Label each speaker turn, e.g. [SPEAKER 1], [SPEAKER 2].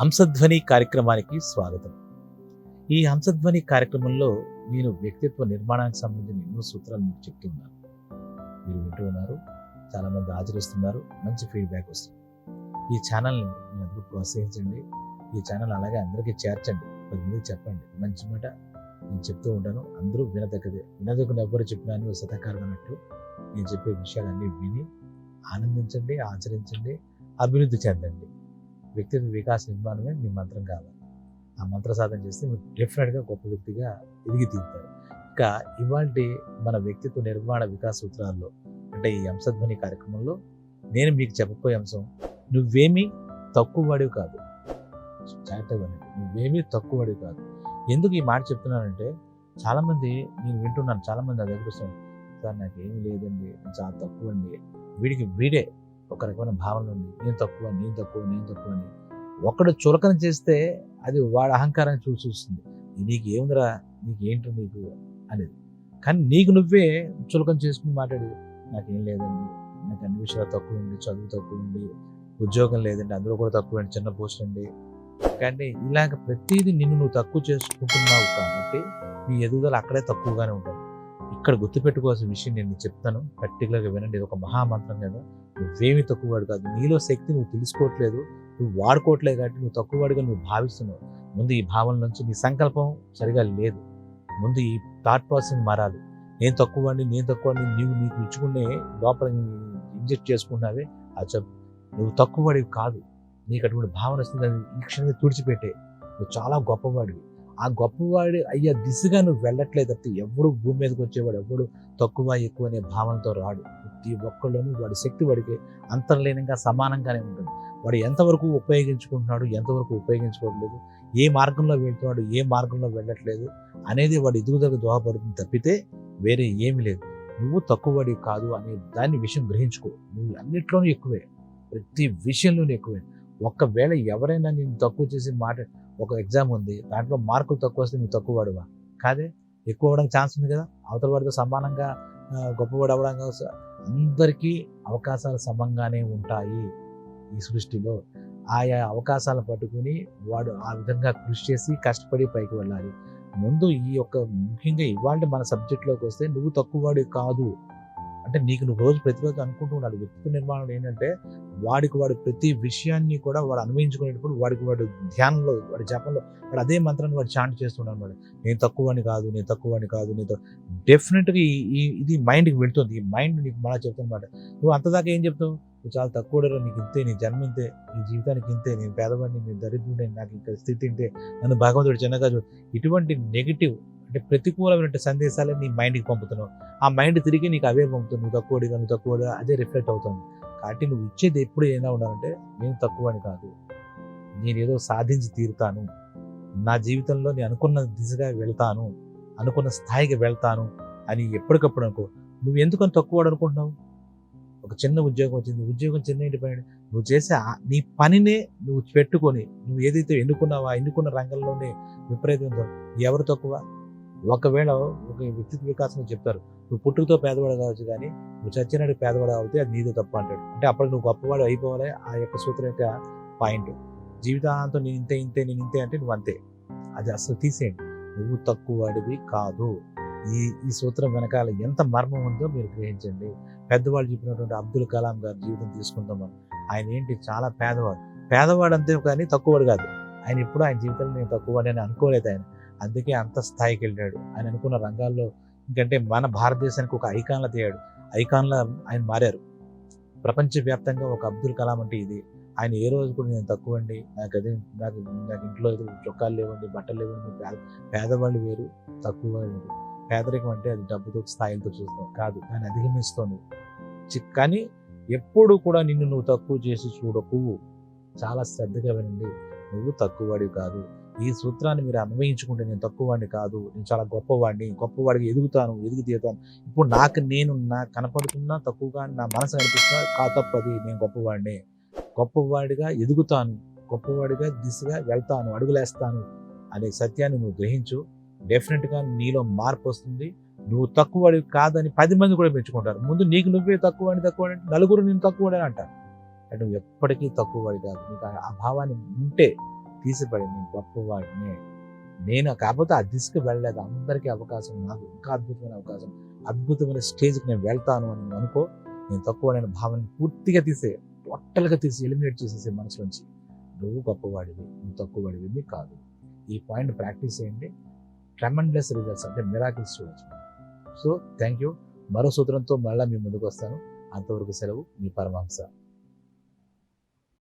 [SPEAKER 1] హంసధ్వని కార్యక్రమానికి స్వాగతం. ఈ హంసధ్వని కార్యక్రమంలో నేను వ్యక్తిత్వ నిర్మాణానికి సంబంధించిన ఎన్నో సూత్రాలు మీకు చెప్తున్నాను మీరు వింటూ ఉన్నారు చాలామంది ఆచరిస్తున్నారు మంచి ఫీడ్బ్యాక్ వస్తుంది. ఈ ఛానల్ని మీ అందరూ ప్రోత్సహించండి ఈ ఛానల్ అలాగే అందరికీ చేర్చండి పది మందికి చెప్పండి. మంచి మాట నేను చెప్తూ ఉంటాను. అందరూ వినదగ్గదే వినదగ్గని ఎవ్వరు చెప్పినా నువ్వు శతకారం అన్నట్టు నేను చెప్పే విషయాలన్నీ విని ఆనందించండి ఆచరించండి అభివృద్ధి చెందండి. వ్యక్తిత్వ వికాస నిర్మాణమే మీ మంత్రం కావాలి. ఆ మంత్ర సాధన చేస్తే మీరు డెఫినెట్గా గొప్ప వ్యక్తిగా ఎదిగి తీరుతారు. ఇంకా ఇవాంటి మన వ్యక్తిత్వ నిర్మాణ వికాస సూత్రాల్లో అంటే ఈ అంశధ్వని కార్యక్రమంలో నేను మీకు చెప్పబోయే అంశం నువ్వేమీ తక్కువవాడివి కాదు. జాగ్రత్తగా నువ్వేమీ తక్కువవాడివి కాదు. ఎందుకు ఈ మాట చెప్తున్నానంటే చాలామంది నేను వింటున్నాను చాలామంది నా దగ్గర సార్ నాకు నాకేమీ లేదండి. చాలా తక్కువ అండి వీడికి వీడే ఒక రకమైన భావన ఉంది. నేను తక్కువ నేను తక్కువ నేను తక్కువ అని. ఒకడు చులకన చేస్తే అది వాడి అహంకారాన్ని చూసి వస్తుంది నీకు ఏముందిరా? నీకు ఏంటి నీకు అనేది. కానీ నీకు నువ్వే చులకన చేసుకుని మాట్లాడి. నాకేం లేదండి. నాకు అన్ని విషయాలు తక్కువ ఉండి చదువు తక్కువ ఉండి ఉద్యోగం లేదండి అందులో కూడా తక్కువ అండి చిన్న పోస్ట్ అండి కానీ ఇలాగ ప్రతిదీ నిన్ను నువ్వు తక్కువ చేసుకుంటున్నావు కాబట్టి నీ ఎదుగుదల అక్కడే తక్కువగానే ఉంటుంది. ఇక్కడ గుర్తుపెట్టుకోవాల్సిన విషయం నేను చెప్తాను. పర్టికులర్గా వినండి. ఇది ఒక మహామంత్రం కదా. నువ్వేమి తక్కువవాడు కాదు. నీలో శక్తి నువ్వు తెలుసుకోవట్లేదు. నువ్వు వాడుకోవట్లేదు కాబట్టి నువ్వు తక్కువవాడిగా నువ్వు భావిస్తున్నావు. ముందు ఈ భావన నుంచి నీ సంకల్పం సరిగా లేదు. ముందు ఈ థాట్ ప్రాసెస్ మారాలి. నేను తక్కువవాడిని నేను తక్కువని నీవు నీకు ఇచ్చుకునే లోపల ఇంజెక్ట్ చేసుకున్నావే అది చెప్పు. నువ్వు తక్కువవాడివి కాదు. నీకు అటువంటి భావన వస్తుంది అది ఈ క్షణంగా తుడిచిపెట్టే. నువ్వు చాలా గొప్పవాడివి. ఆ గొప్పవాడి అయ్యే దిశగా నువ్వు వెళ్ళట్లేదు తప్పితే ఎవడు భూమి మీదకి వచ్చేవాడు ఎవడు తక్కువ ఎక్కువ అనే భావనతో రాడు. ప్రతి ఒక్కళ్ళలోనూ వాడి శక్తి వాడికి అంతర్లీనంగా సమానంగానే ఉంటుంది. వాడు ఎంతవరకు ఉపయోగించుకుంటున్నాడు ఎంతవరకు ఉపయోగించుకోవట్లేదు ఏ మార్గంలో వెళ్తున్నాడు ఏ మార్గంలో వెళ్ళట్లేదు అనేది వాడి ఎదుగుదలకు దోహపడుతుంది తప్పితే వేరే ఏమీ లేదు. నువ్వు తక్కువవాడి కాదు అనే దాన్ని విషయం గ్రహించుకో. నువ్వు అన్నిట్లోనూ ఎక్కువే. ప్రతి విషయంలోనూ ఎక్కువే. ఒక్కవేళ ఎవరైనా నేను తక్కువ చేసి మాట ఒక ఎగ్జామ్ ఉంది. దాంట్లో మార్కులు తక్కువ వస్తే నువ్వు తక్కువ వాడువా? కాదే ఎక్కువ అవ్వడానికి ఛాన్స్ ఉంది కదా. అవతల వాడితో సమానంగా గొప్పవాడు అవ్వడానికి అందరికీ అవకాశాలు సమంగానే ఉంటాయి ఈ సృష్టిలో. ఆయా అవకాశాలు పట్టుకుని వాడు ఆ విధంగా కృషి చేసి కష్టపడి పైకి వెళ్ళాలి. ముందు ఈ యొక్క ముఖ్యంగా ఇవాళ మన సబ్జెక్ట్లోకి వస్తే నువ్వు తక్కువవాడు కాదు. అంటే నీకు నువ్వు రోజు ప్రతిరోజు అనుకుంటూ ఉండాలి. వ్యక్తిత్వ నిర్మాణం ఏంటంటే వాడికి వాడు ప్రతి విషయాన్ని కూడా వాడు అనుభవించుకునేటప్పుడు వాడికి వాడు ధ్యానంలో వాడి జపంలో వాడు అదే మంత్రాన్ని వాడు చాంట్ చేస్తున్నాడు వాడు నేను తక్కువని కాదు నేను తక్కువని కాదు నేను డెఫినెట్గా ఈ ఇది మైండ్కి వెళ్తుంది. ఈ మైండ్ నీకు మళ్ళీ చెప్తున్నమాట నువ్వు అంతదాకా ఏం చెప్తావు? నువ్వు చాలా తక్కువ నీకు ఇంతే నీ జన్మ ఇంతే నీ జీవితానికి ఇంతే నేను పేదవాడిని నేను దరిద్రుడిని నాకు ఇంకా స్థితి ఇంతే. నన్ను భగవంతుడు చిన్నగా చూడు. ఇటువంటి నెగిటివ్ అంటే ప్రతికూలమైన సందేశాలు నీ మైండ్కి పంపుతున్నావు. ఆ మైండ్ తిరిగి నీకు అవే పంపుతుంది నువ్వు తక్కువడిగా నువ్వు తక్కువగా అదే రిఫ్లెక్ట్ అవుతుంది. కాబట్టి నువ్వు ఇచ్చేది ఎప్పుడు ఏమైనా ఉండాలంటే నేను తక్కువని కాదు. నేను ఏదో సాధించి తీరుతాను. నా జీవితంలో నేను అనుకున్న దిశగా వెళ్తాను. అనుకున్న స్థాయికి వెళ్తాను అని ఎప్పటికప్పుడు అనుకో. నువ్వు ఎందుకని తక్కువ అనుకుంటున్నావు? ఒక చిన్న ఉద్యోగం వచ్చింది. ఉద్యోగం చిన్న ఇంటి పైన. నువ్వు చేసే ఆ- నీ పనినే నువ్వు పెట్టుకొని నువ్వు ఏదైతే ఎన్నుకున్నావా ఎన్నుకున్న రంగంలోనే విపరీతం ఎవరు తక్కువ? ఒకవేళ ఒక వ్యక్తిత్వ వికాసం చెప్తారు. నువ్వు పుట్టుకతో పేదవాడు కావచ్చు కానీ నువ్వు చచ్చినట్టు పేదవాడు అవుతే అది నీదే తప్పు అంటాడు. అంటే అప్పుడు నువ్వు గొప్పవాడు అయిపోవాలి ఆ యొక్క సూత్రం యొక్క పాయింట్. జీవితాంతం నేను ఇంతే ఇంతే నేను ఇంతే అంటే నువ్వు అంతే. అది అసలు తీసేయండి. నువ్వు తక్కువ వాడివి కాదు. ఈ ఈ సూత్రం వెనకాల ఎంత మర్మం ఉందో మీరు గ్రహించండి. పెద్దవాళ్ళు చెప్పినటువంటి అబ్దుల్ కలాం గారి జీవితం తీసుకుంటాం మనం ఆయన ఏంటి? చాలా పేదవాడు. పేదవాడు అంతే కానీ తక్కువవాడు కాదు. ఆయన ఎప్పుడు ఆయన జీవితంలో నేను తక్కువవాడు అని అనుకోలేదు ఆయన. అందుకే అంత స్థాయికి వెళ్ళాడు. ఆయన అనుకున్న రంగాల్లో ఎందుకంటే మన భారతదేశానికి ఒక ఐకాన్ల తీయాడు ఐకాన్ల ఆయన మారారు. ప్రపంచవ్యాప్తంగా ఒక అబ్దుల్ కలాం అంటే ఇది. ఆయన ఏ రోజు కూడా నేను తక్కువ అండి. నాకు అదే నాకు నాకు ఇంట్లో ఏదో చొక్కాలు లేవండి బట్టలు లేవండి పేద పేదవాళ్ళు వేరు తక్కువ వేరు. పేదరికం అంటే అది డబ్బుతో స్థాయిలతో చూస్తాం. కాదు దాన్ని అధిగమిస్తుంది. చి- కానీ ఎప్పుడు కూడా నిన్ను నువ్వు తక్కువ చేసి చూడకు. చాలా శ్రద్ధగా వినండి. నువ్వు తక్కువవాడివి కాదు. ఈ సూత్రాన్ని మీరు అన్వయించుకుంటే నేను తక్కువవాడిని కాదు నేను చాలా గొప్పవాడిని గొప్పవాడికి ఎదుగుతాను ఎదుగు తీరుతాను. ఇప్పుడు నాకు నేను నా కనపడుతున్నా తక్కువగా నా మనసు కనిపిస్తున్నా కా తప్పది నేను గొప్పవాడిని. గొప్పవాడిగా ఎదుగుతాను గొప్పవాడిగా దిశగా వెళ్తాను అడుగులేస్తాను అనే సత్యాన్ని నువ్వు గ్రహించు. డెఫినెట్గా నీలో మార్పు వస్తుంది. నువ్వు తక్కువవాడివి కాదని పది మంది కూడా మెచ్చుకుంటారు. ముందు నీకు నువ్వే తక్కువ అని తక్కువ నలుగురు నేను తక్కువ అని అంటారు. అంటే నువ్వు ఎప్పటికీ తక్కువవాడి కాదు. నీకు ఆ- ఆ భావాన్ని ఉంటే తీసిపడి నేను గొప్పవాడిని. నేను కాకపోతే ఆ దిశకు వెళ్ళలేదు. అందరికీ అవకాశం నాకు ఇంకా అద్భుతమైన అవకాశం. అద్భుతమైన స్టేజ్కి నేను వెళ్తాను అని అనుకో. నేను తక్కువ నేను భావన పూర్తిగా తీసే టోటల్గా తీసి ఎలిమినేట్ చేసేసే మనసులోంచి. నువ్వు గొప్పవాడివి నువ్వు తక్కువవాడివి కాదు. ఈ పాయింట్ ప్రాక్టీస్ చేయండి. ట్రెమండస్ రిజల్ట్స్ అంటే మిరాకిల్స్ చూడొచ్చు. సో థ్యాంక్ యూ మరో సూత్రంతో మళ్ళీ మీ ముందుకు వస్తాను. అంతవరకు సెలవు. మీ పరమాంస